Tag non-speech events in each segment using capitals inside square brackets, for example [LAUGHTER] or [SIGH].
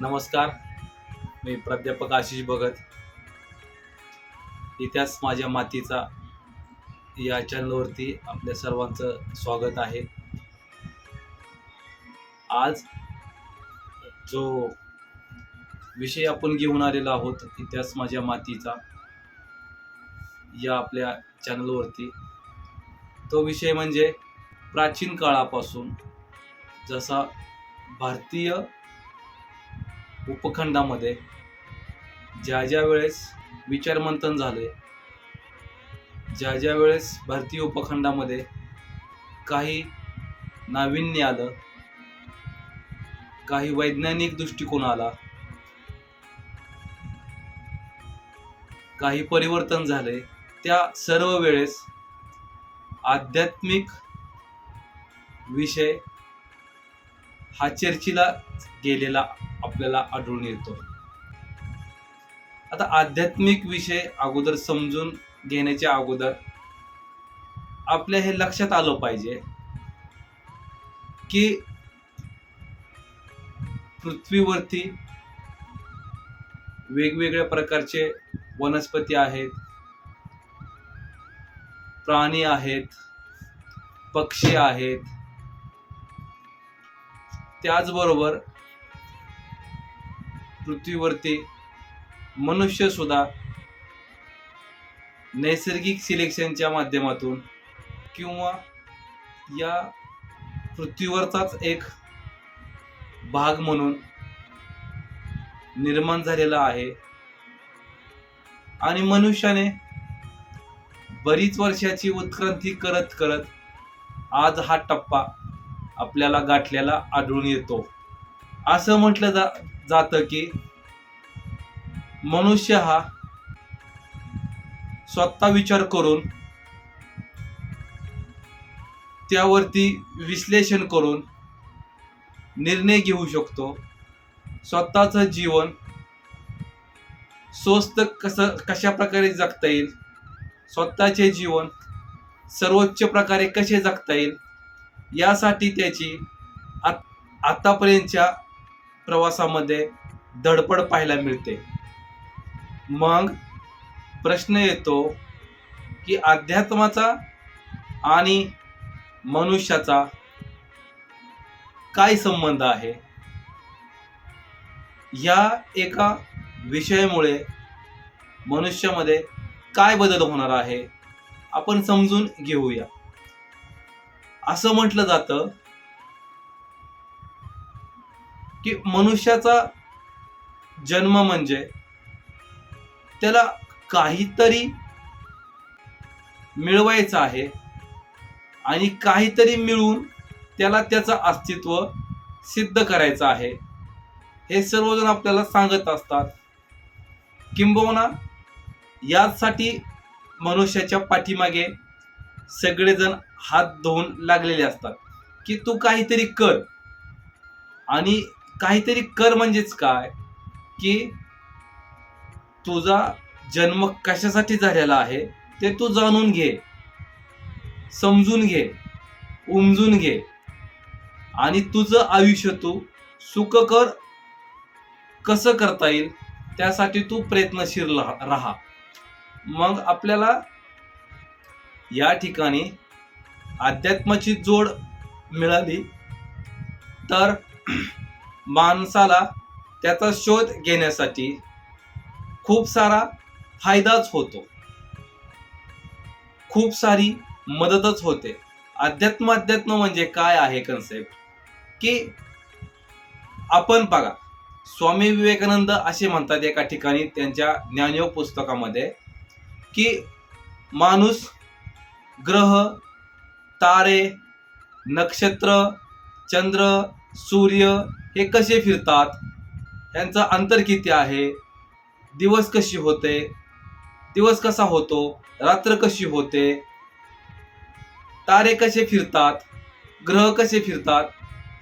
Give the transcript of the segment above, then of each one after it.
नमस्कार. मी प्राध्यापक आशिष भगत. इतिहास माझ्या मातीचा या चॅनलवरती आपल्या सर्वांचं स्वागत आहे. आज जो विषय आपण घेऊन आलेला आहोत इतिहास माझ्या मातीचा या आपल्या चॅनलवरती तो विषय म्हणजे प्राचीन काळापासून जसा भारतीय उपखंडामध्ये ज्या ज्या वेळेस विचारमंथन झाले ज्या ज्या वेळेस भारतीय उपखंडामध्ये काही नाविन्य आलं काही वैज्ञानिक दृष्टिकोन आला काही परिवर्तन झाले त्या सर्व वेळेस आध्यात्मिक विषय हा चर्चीला गेलेला आपल्याला आढळून येतो. आता आध्यात्मिक विषय अगोदर समजून घेण्याच्या अगोदर आपल्या हे लक्षात आलं पाहिजे की पृथ्वीवरती वेगवेगळ्या प्रकारचे वनस्पती आहेत प्राणी आहेत पक्षी आहेत त्याचबरोबर पृथ्वीवरती मनुष्य सुद्धा नैसर्गिक सिलेक्शनच्या माध्यमातून किंवा या पृथ्वीवरचाच एक भाग म्हणून निर्माण झालेला आहे. आणि मनुष्याने बरीच वर्षाची उत्क्रांती करत करत आज हा टप्पा आपल्याला गाठलेला आढळून येतो. असं म्हटलं जा जातं की मनुष्य हा स्वतः विचार करून त्यावरती विश्लेषण करून निर्णय घेऊ शकतो. स्वतःचं जीवन स्वस्त कसं कशा प्रकारे जगता येईल? स्वतःचे जीवन सर्वोच्च प्रकारे कसे जगता येईल? यासाठी त्याची आत आतापर्यंतच्या प्रवासामध्ये धडपड पाहायला मिळते. मग प्रश्न येतो की अध्यात्माचा आणि मनुष्याचा काय संबंध आहे? या एका विषयामुळे मनुष्यामध्ये काय बदल होणार आहे? आपण समजून घेऊया. असं म्हटलं जातं की मनुष्याचा जन्म म्हणजे त्याला काहीतरी मिळवायचं आहे आणि काहीतरी मिळून त्याला त्याचं अस्तित्व सिद्ध करायचं आहे. हे सर्वजण आपल्याला सांगत असतात. किंबहुना यासाठी मनुष्याच्या पाठीमागे सगळेजण हात धुवून लागलेले असतात. की तू काहीतरी कर. आणि काहीतरी कर म्हणजेच काय? की तुझा जन्म कशासाठी झालेला आहे ते तू जाणून घे. समजून घे. उमजून घे. आणि तुझं आयुष्य तू सुखकर कसं करता येईल त्यासाठी तू प्रयत्नशील राहा राहा. मग आपल्याला या ठिकाणी अध्यात्माची जोड मिळाली तर माणसाला त्याचा शोध घेण्यासाठी खूप सारा फायदाच होतो. खूप सारी मदतच होते. अध्यात्म अध्यात्म म्हणजे काय आहे कन्सेप्ट? की आपण बघा स्वामी विवेकानंद असे म्हणतात एका ठिकाणी त्यांच्या ज्ञानयोग पुस्तकामध्ये की माणूस ग्रह तारे नक्षत्र चंद्र सूर्य हे कसे फिरतात? यांचं अंतर किती आहे? दिवस कशी होते? दिवस कसा होतो? रात्र कशी होते? तारे कसे फिरतात? ग्रह कसे फिरतात?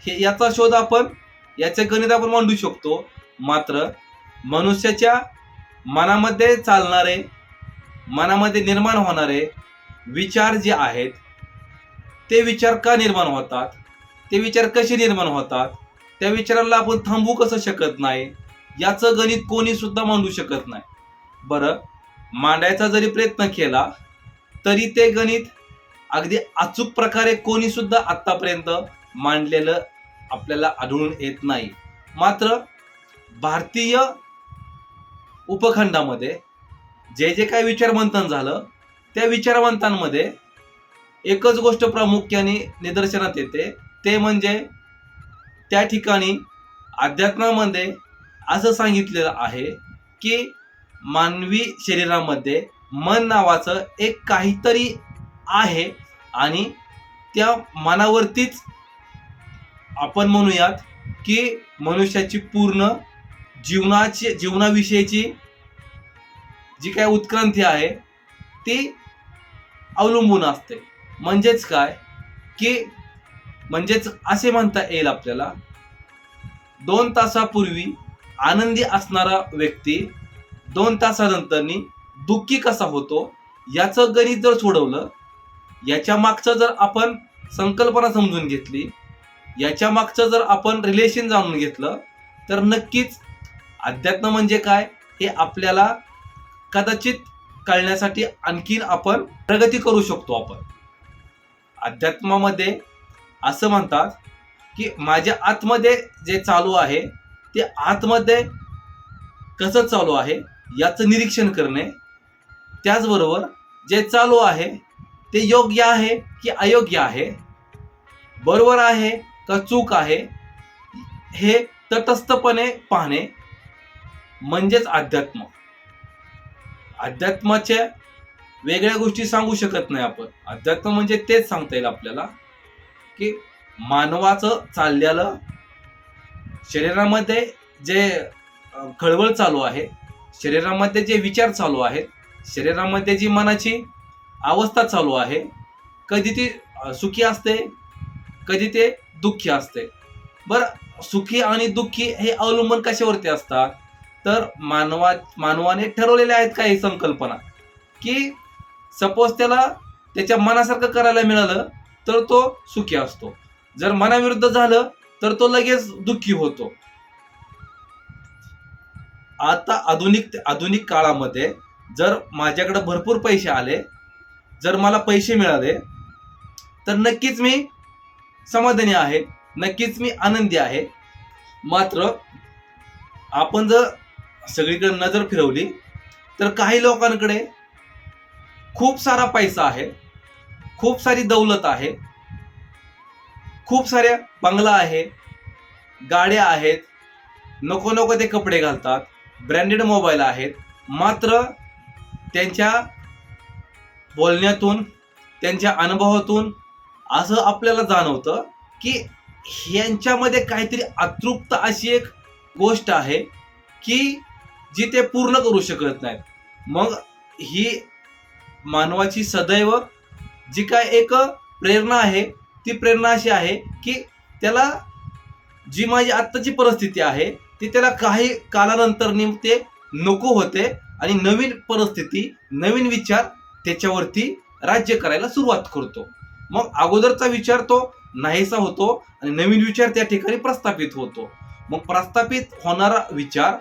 हे याचा शोध आपण याचे गणित आपण मांडू शकतो. मात्र मनुष्याच्या मनामध्ये चालणारे मनामध्ये निर्माण होणारे विचार जे आहेत ते विचार का निर्माण होतात? ते विचार कसे निर्माण होतात? त्या विचाराला आपण थांबू कसं शकत नाही? याचं गणित कोणी सुद्धा मांडू शकत नाही. बरं मांडायचा जरी प्रयत्न केला तरी ते गणित अगदी अचूक प्रकारे कोणी सुद्धा आतापर्यंत मांडलेलं आपल्याला आढळून येत नाही. मात्र भारतीय उपखंडामध्ये जे जे काही विचारमंथन झालं त्या विचारवंतांमध्ये एकच गोष्ट प्रामुख्याने निदर्शनात येते. ते म्हणजे त्या ठिकाणी अध्यात्मामध्ये असं सांगितलेलं आहे की मानवी शरीरामध्ये मन नावाचं एक काहीतरी आहे आणि त्या मनावरतीच आपण म्हणूयात की मनुष्याची पूर्ण जीवनाची जीवनाविषयीची जी काय उत्क्रांती आहे ती अवलंबून असते. म्हणजेच काय? की म्हणजेच असे म्हणता येईल आपल्याला दोन तासापूर्वी आनंदी असणारा व्यक्ती दोन तासानंतरनी दुःखी कसा होतो याचं गणित जर सोडवलं याच्या मागचं जर आपण संकल्पना समजून घेतली याच्या मागचं जर आपण रिलेशन जाणून घेतलं तर नक्कीच अध्यात्म म्हणजे काय? हे आपल्याला कदाचित कळण्यासाठी आणखीन आपण प्रगती करू शकतो आपण. अध्यात्मामध्ये असं म्हणतात की माझ्या आतमध्ये जे चालू आहे ते आतमध्ये कसं चालू आहे याचं निरीक्षण करणे. त्याचबरोबर जे चालू आहे ते योग्य आहे की अयोग्य आहे? बरोबर आहे का चूक आहे? हे तटस्थपणे पाहणे म्हणजेच अध्यात्म. अध्यात्माच्या वेगळ्या गोष्टी सांगू शकत नाही आपण. अध्यात्म म्हणजे तेच सांगता येईल आपल्याला की मानवाचं चाललेलं शरीरामध्ये जे खळबळ चालू आहे शरीरामध्ये जे विचार चालू आहेत शरीरामध्ये जी मनाची अवस्था चालू आहे कधी ती सुखी असते कधी ते दुःखी असते. बरं सुखी आणि दुःखी हे अवलंबन कशावरती असतात? तर मानवा मानवाने ठरवलेल्या आहेत काही संकल्पना? की सपोज त्याला त्याच्या मनासारखं करायला मिळालं तर तो सुखी असतो. जर मनाविरुद्ध झालं तर तो लगेच दुःखी होतो. आता आधुनिक आधुनिक काळामध्ये जर माझ्याकडे भरपूर पैसे आले जर मला पैसे मिळाले तर नक्कीच मी समाधानी आहे नक्कीच मी आनंदी आहे. मात्र आपण जर सगळीकडे नजर फिरवली तर काही लोकांकडे खूप सारा पैसा आहे खूप सारी दौलत आहे खूप साऱ्या बंगला आहे गाड्या आहेत नको नको ते कपडे घालतात ब्रँडेड मोबाईल आहेत मात्र त्यांच्या बोलण्यातून त्यांच्या अनुभवातून असं आपल्याला जाणवतं की यांच्यामध्ये काहीतरी अतृप्त अशी एक गोष्ट आहे की जी ते पूर्ण करू शकत नाहीत. मग ही मानवाची सदैव जी काय एक प्रेरणा आहे ती प्रेरणा अशी आहे की त्याला जी माझी आत्ताची परिस्थिती आहे ती त्याला काही कालानंतर ते नको होते आणि नवीन परिस्थिती नवीन विचार त्याच्यावरती राज्य करायला सुरुवात करतो. मग अगोदरचा विचार तो नाहीसा होतो आणि नवीन विचार त्या ठिकाणी प्रस्थापित होतो. मग प्रस्थापित होणारा विचार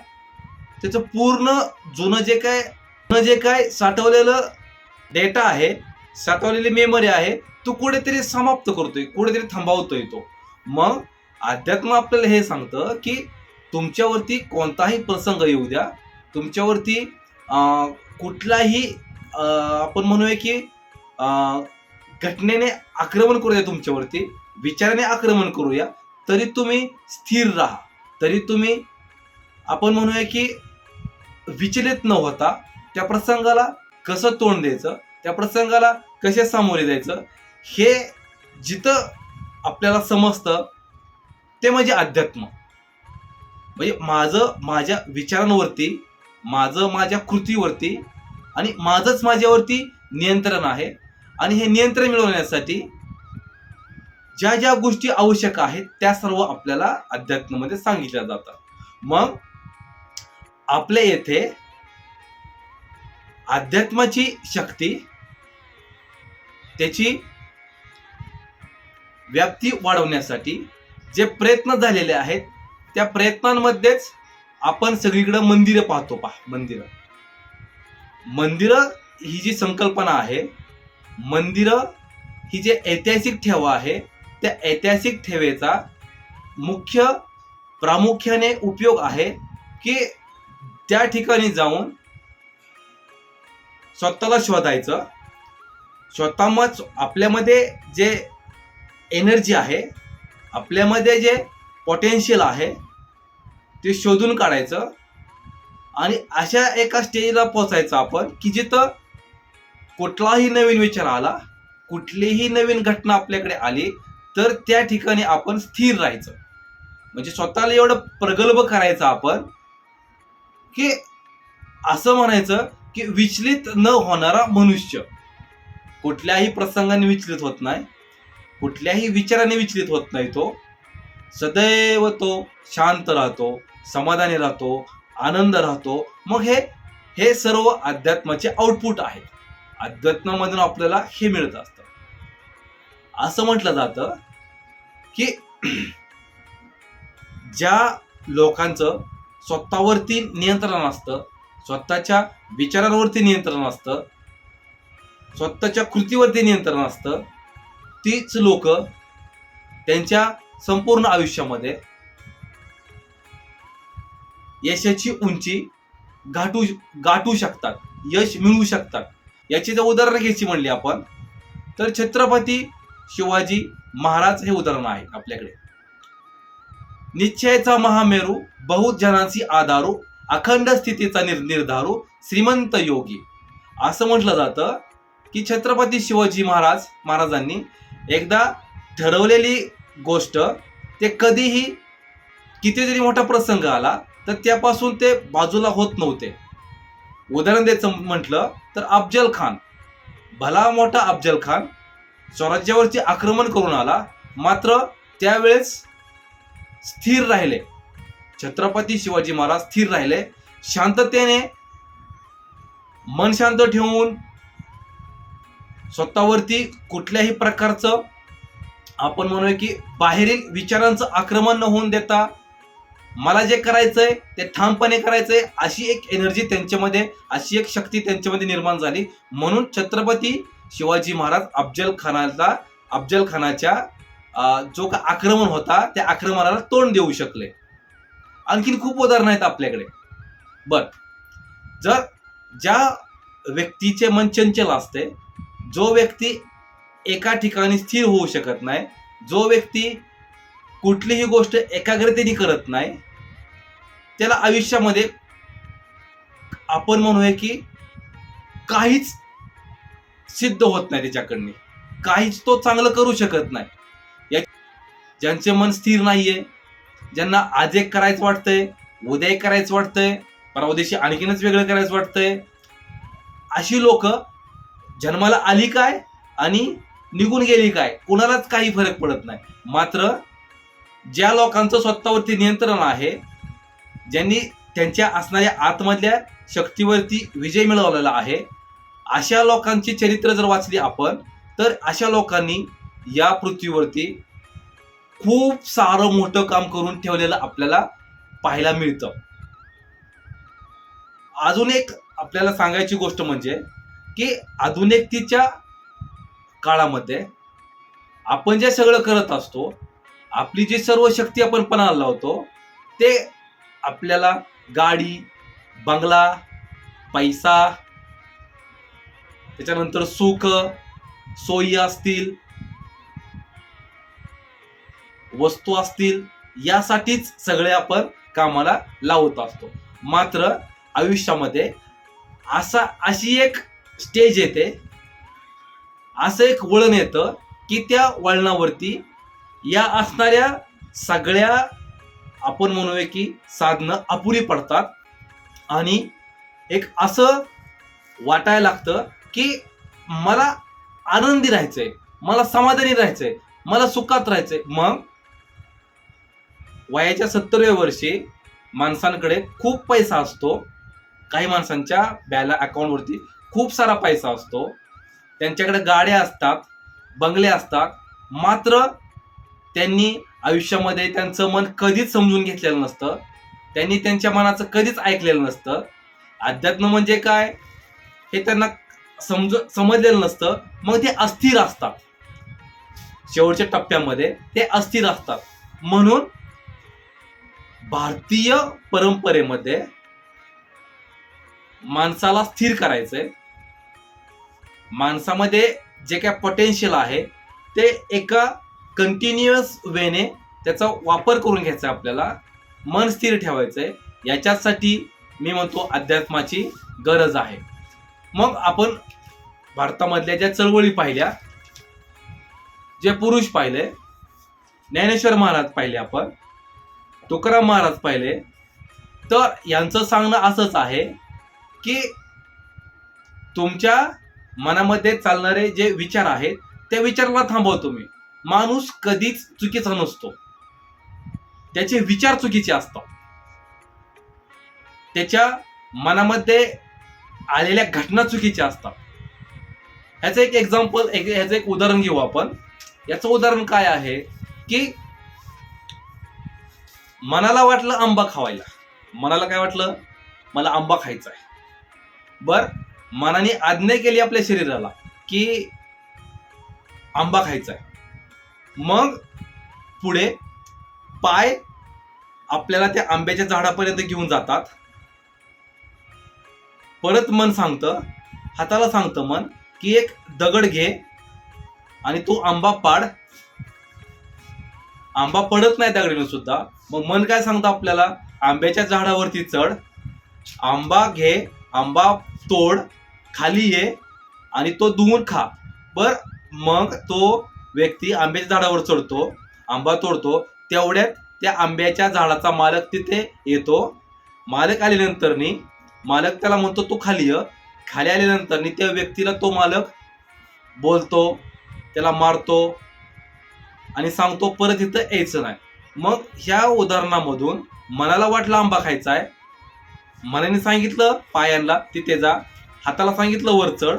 त्याचं पूर्ण जुनं जे काय जुनं जे काय साठवलेलं डेटा आहे साठवलेली मेमरी आहे तो कुठेतरी समाप्त करतोय कुठेतरी थांबवतोय तो. मग अध्यात्म आपल्याला हे सांगतं की तुमच्यावरती कोणताही प्रसंग येऊ द्या. तुमच्यावरती कुठलाही आपण म्हणूया की घटनेने आक्रमण करूया तुमच्यावरती विचाराने आक्रमण करूया तरी तुम्ही स्थिर राहा. तरी तुम्ही आपण म्हणूया की विचलित न होता त्या प्रसंगाला कसं तोंड द्यायचं त्या प्रसंगाला कसे सामोरे जायचं हे जिथं आपल्याला समजतं ते म्हणजे अध्यात्म. म्हणजे माझं माझ्या विचारांवरती माझं माझ्या कृतीवरती आणि माझंच माझ्यावरती नियंत्रण आहे. आणि हे नियंत्रण मिळवण्यासाठी ज्या ज्या गोष्टी आवश्यक आहेत त्या सर्व आपल्याला अध्यात्मामध्ये सांगितल्या जातात. मग आपल्या येथे अध्यात्माची शक्ती त्याची व्याप्ती वाढवण्यासाठी जे प्रयत्न झालेले आहेत त्या प्रयत्नांमध्येच आपण सगळीकडे मंदिरं पाहतो पहा मंदिरं. मंदिरं ही जी संकल्पना आहे मंदिरं ही जे ऐतिहासिक ठेवा आहे त्या ऐतिहासिक ठेवेचा मुख्य प्रामुख्याने उपयोग आहे की त्या ठिकाणी जाऊन स्वतःला शोधायचं. स्वतःमच आपल्यामध्ये जे एनर्जी आहे आपल्यामध्ये जे पोटेन्शियल आहे ते शोधून काढायचं. आणि अशा एका स्टेजला पोचायचं आपण की जिथं कुठलाही नवीन विचार आला कुठलीही नवीन घटना आपल्याकडे आली तर त्या ठिकाणी आपण स्थिर राहायचं. म्हणजे स्वतःला एवढं प्रगल्भ करायचं आपण की असं म्हणायचं की विचलित न होणारा मनुष्य कुठल्याही प्रसंगाने विचलित होत नाही कुठल्याही विचाराने विचलित होत नाही तो. सदैव तो शांत राहतो समाधानी राहतो आनंद राहतो. मग हे हे सर्व अध्यात्माचे आउटपुट आहे अध्यात्मामधून आपल्याला हे मिळत असतं. असं म्हटलं जातं की [CLEARS THROAT] ज्या लोकांचं स्वतःवरती नियंत्रण असतं स्वतःच्या विचारांवरती नियंत्रण असतं स्वतःच्या कृतीवरती नियंत्रण असतं. तीच लोक त्यांच्या संपूर्ण आयुष्यामध्ये यशाची उंची गाठू गाठू शकतात यश मिळवू शकतात. याची जर उदाहरण घ्यायची म्हणली आपण तर छत्रपती शिवाजी महाराज हे उदाहरण आहे आपल्याकडे. निश्चयाचा महामेरू बहुत जनांची आधारू अखंड स्थितीचा निर् निर्धारू श्रीमंत योगी. असं म्हटलं जातं की छत्रपती शिवाजी महाराज महाराजांनी एकदा ठरवलेली गोष्ट ते कधीही कितीतरी मोठा प्रसंग आला तर त्यापासून ते बाजूला होत नव्हते. उदाहरण द्यायचं म्हटलं तर अफजल खान. भला मोठा अफजल खान स्वराज्यावरती आक्रमण करून आला मात्र त्यावेळेस स्थिर राहिले. छत्रपती शिवाजी महाराज स्थिर राहिले. शांततेने मन शांत ठेवून स्वतःवरती कुठल्याही प्रकारचं आपण म्हणूया की बाहेरील विचारांचं आक्रमण न होऊन देता मला जे करायचंय ते ठामपणे करायचंय अशी एक एनर्जी त्यांच्यामध्ये अशी एक शक्ती त्यांच्यामध्ये निर्माण झाली. म्हणून छत्रपती शिवाजी महाराज अफजल खानाला अफजल खानाच्या जो का आक्रमण होता त्या आक्रमणाला तोंड देऊ शकले. आणखीन खूप उदाहरणं आहेत आपल्याकडे. बर. जर ज्या व्यक्तीचे मन चंचल असते जो व्यक्ती एका ठिकाणी स्थिर होऊ शकत नाही जो व्यक्ती कुठलीही गोष्ट एकाग्रतेने करत नाही त्याला आयुष्यामध्ये आपण म्हणूया की काहीच सिद्ध होत नाही त्याच्याकडनं. काहीच तो चांगलं करू शकत नाही. ज्यांचे मन स्थिर नाहीये ज्यांना आज एक करायचं वाटतंय उद्या एक करायचं वाटतंय परवा दिवशी आणखीनच वेगळं करायचं वाटतंय अशी लोक जन्माला आली काय आणि निघून गेली काय? कुणालाच काही फरक पडत नाही. मात्र ज्या लोकांचं स्वतःवरती नियंत्रण आहे ज्यांनी त्यांच्या असणाऱ्या आतमधल्या शक्तीवरती विजय मिळवलेला आहे अशा लोकांची चरित्र जर वाचली आपण तर अशा लोकांनी या पृथ्वीवरती खूप सारं मोठं काम करून ठेवलेलं आपल्याला पाहायला मिळतं. अजून एक आपल्याला सांगायची गोष्ट म्हणजे की आधुनिकतेच्या काळामध्ये आपण जे सगळं करत असतो आपली जी सर्व शक्ती आपण पणाला लावतो ते आपल्याला गाडी बंगला पैसा त्याच्यानंतर सुख सोयी असतील वस्तू असतील यासाठीच सगळे आपण कामाला लावत असतो. मात्र आयुष्यामध्ये असा अशी एक स्टेज येते असं एक वळण येतं की त्या वळणावरती या असणाऱ्या सगळ्या आपण म्हणूया की साधनं अपुरी पडतात आणि एक असं वाटायला लागतं की मला आनंदी राहायचंय मला समाधानी राहायचंय मला सुखात राहायचंय. मग वयाच्या सत्तरव्या वर्षी माणसांकडे खूप पैसा असतो. काही माणसांच्या बॅला अकाउंटवरती खूप सारा पैसा असतो. त्यांच्याकडे गाड्या असतात बंगले असतात. मात्र त्यांनी आयुष्यामध्ये त्यांचं मन कधीच समजून घेतलेलं नसतं. त्यांनी त्यांच्या मनाचं कधीच ऐकलेलं नसतं. अध्यात्म म्हणजे काय? हे त्यांना समज समजलेलं नसतं. मग ते अस्थिर असतात. शेवटच्या टप्प्यामध्ये ते अस्थिर असतात. म्हणून भारतीय परंपरेमध्ये माणसाला स्थिर करायचंय. माणसामध्ये जे काय पोटेन्शियल आहे ते एका कंटिन्युअस वेने त्याचा वापर करून घ्यायचा आहे आपल्याला. मन स्थिर ठेवायचंय. याच्यासाठी मी म्हणतो अध्यात्माची गरज आहे. मग आपण भारतामधल्या ज्या चळवळी पाहिल्या जे पुरुष पाहिले ज्ञानेश्वर महाराज पाहिले आपण तुकाराम महाराज पाहिले. तर यांचं सांगणं असंच आहे की तुमच्या मनामध्ये चालणारे जे विचार आहेत त्या विचाराला थांबवा तुम्ही. माणूस कधीच चुकीचा नसतो. त्याचे विचार चुकीचे असतात. त्याच्या मनामध्ये आलेल्या घटना चुकीच्या असतात. ह्याचं एक एक्झाम्पल एक ह्याचं एक उदाहरण घेऊ आपण. याचं उदाहरण काय आहे की मनाला वाटलं आंबा खावायला. मनाला काय वाटलं? मला आंबा खायचा आहे. बर? मनाने आज्ञा केली आपल्या शरीराला की आंबा खायचा आहे. मग पुढे पाय आपल्याला त्या आंब्याच्या झाडापर्यंत घेऊन जातात. परत मन सांगतं हाताला सांगतं मन की एक दगड घे आणि तो आंबा पाड. आंबा पडत नाही दगडीनं सुद्धा. मग मन काय सांगतं आपल्याला? आंब्याच्या झाडावरती चढ आंबा घे आंबा तोड खाली ये आणि तो धुवून खा. बर मग तो व्यक्ती आंब्याच्या झाडावर चढतो आंबा तोडतो तेवढ्यात त्या आंब्याच्या झाडाचा मालक तिथे येतो. मालक आल्यानंतरनी मालक त्याला म्हणतो तू खाली ये. खाली आल्यानंतरनी त्या व्यक्तीला तो मालक बोलतो त्याला मारतो आणि सांगतो परत इथं यायचं नाही. मग ह्या उदाहरणामधून मनाला वाटलं आंबा खायचा आहे. मनाने सांगितलं पायांना तिथे जा. हाताला सांगितलं वर चढ.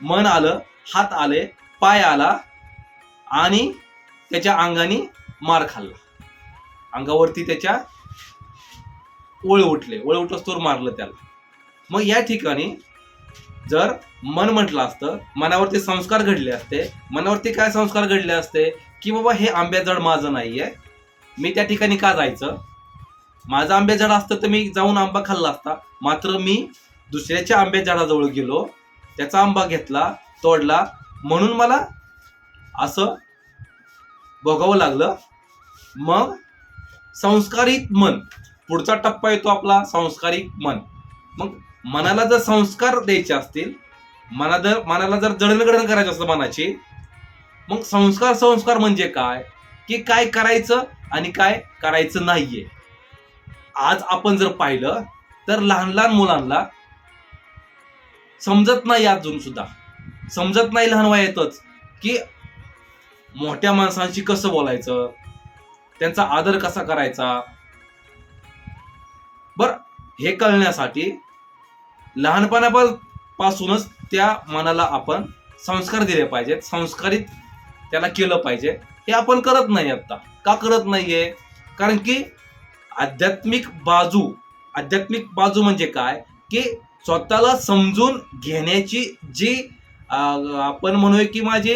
मन आलं हात आले पाय आला आणि त्याच्या अंगाने मार खाल्ला. अंगावरती त्याच्या ओळ उठले. ओळ उठल तोर मारलं त्याला. मग या ठिकाणी जर मन म्हटलं असतं मनावरती संस्कार घडले असते मनावरती काय संस्कार घडले असते की बाबा हे आंब्या माझं माझं आहे मी त्या ठिकाणी का जायचं? माझं आंब्या झाड असतं तर मी जाऊन आंबा खाल्ला असता मात्र मी दुसऱ्याच्या आंब्या झाडाजवळ गेलो त्याचा आंबा घेतला तोडला म्हणून मला असं भोगावं लागलं. मग संस्कारित मन पुढचा टप्पा येतो आपला संस्कारिक मन. मग मनाला जर संस्कार द्यायचे असतील मना जर मनाला जर जडणघडण करायचं असतं मनाची मग संस्कार संस्कार म्हणजे काय? की काय करायचं आणि काय करायचं नाहीये. आज आपण जर पाहिलं तर लहान लहान मुलांना समजत नाही अजून सुद्धा. समजत नाही लहान वयातच की मोठ्या माणसांशी कसं बोलायचं त्यांचा आदर कसा करायचा. बर हे कळण्यासाठी लहानपणापासूनच त्या मनाला आपण संस्कार दिले पाहिजेत संस्कारित त्याला केलं पाहिजे. हे आपण करत नाही आत्ता का करत नाहीये? कारण की आध्यात्मिक बाजू आध्यात्मिक बाजू म्हणजे काय? की स्वतःला समजून घेण्याची जी आपण म्हणूया की माझी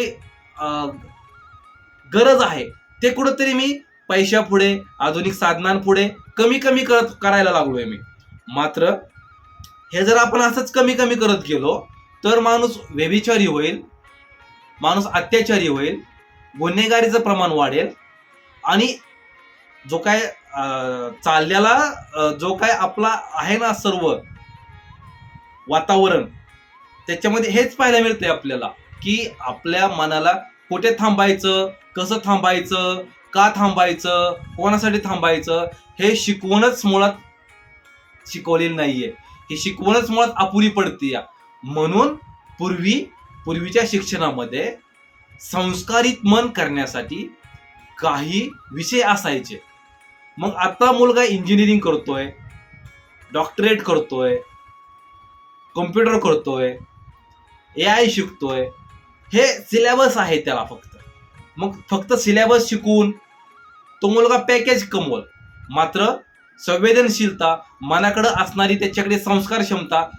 गरज आहे ते कुठंतरी मी पैशापुढे आधुनिक साधनांपुढे कमी कमी करत करायला लागलोय मी. मात्र हे जर आपण असंच कमी कमी करत गेलो तर माणूस व्यभिचारी होईल माणूस अत्याचारी होईल गुन्हेगारीचं प्रमाण वाढेल आणि जो काय चालल्याला चाललेला जो काय आपला आहे ना सर्व वातावरण त्याच्यामध्ये हेच पाहायला मिळतंय आपल्याला की आपल्या मनाला कुठे थांबायचं कसं थांबायचं का थांबायचं कोणासाठी थांबायचं हे शिकवणच मुळात शिकवलेलं नाहीये. ही शिकवणच मुळात अपुरी पडते या. म्हणून पूर्वी पूर्वीच्या शिक्षणामध्ये संस्कारित मन करण्यासाठी काही विषय असायचे. मग आता मुलगा इंजिनिअरिंग करतोय डॉक्टरेट करतोय कम्प्युटर करतोय ए आय शिकतोय. हे सिलेबस आहे त्याला फक्त. मग फक्त सिलेबस शिकून तो मुलगा पॅकेज कमवल. मात्र संवेदनशीलता मनाकडे असणारी त्याच्याकडे संस्कार क्षमता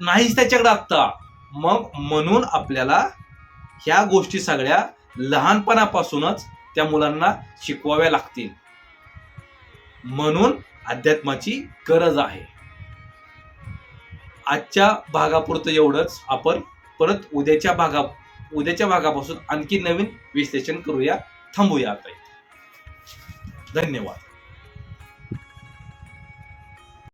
नाहीच त्याच्याकडे आत्ता. मग म्हणून आपल्याला ह्या गोष्टी सगळ्या लहानपणापासूनच त्या मुलांना शिकवाव्या लागतील. म्हणून अध्यात्माची गरज आहे. आजच्या भागापुरतं एवढंच. आपण परत उद्याच्या भागा उद्याच्या भागापासून आणखी नवीन विश्लेषण करूया. थांबूया आता धन्यवाद.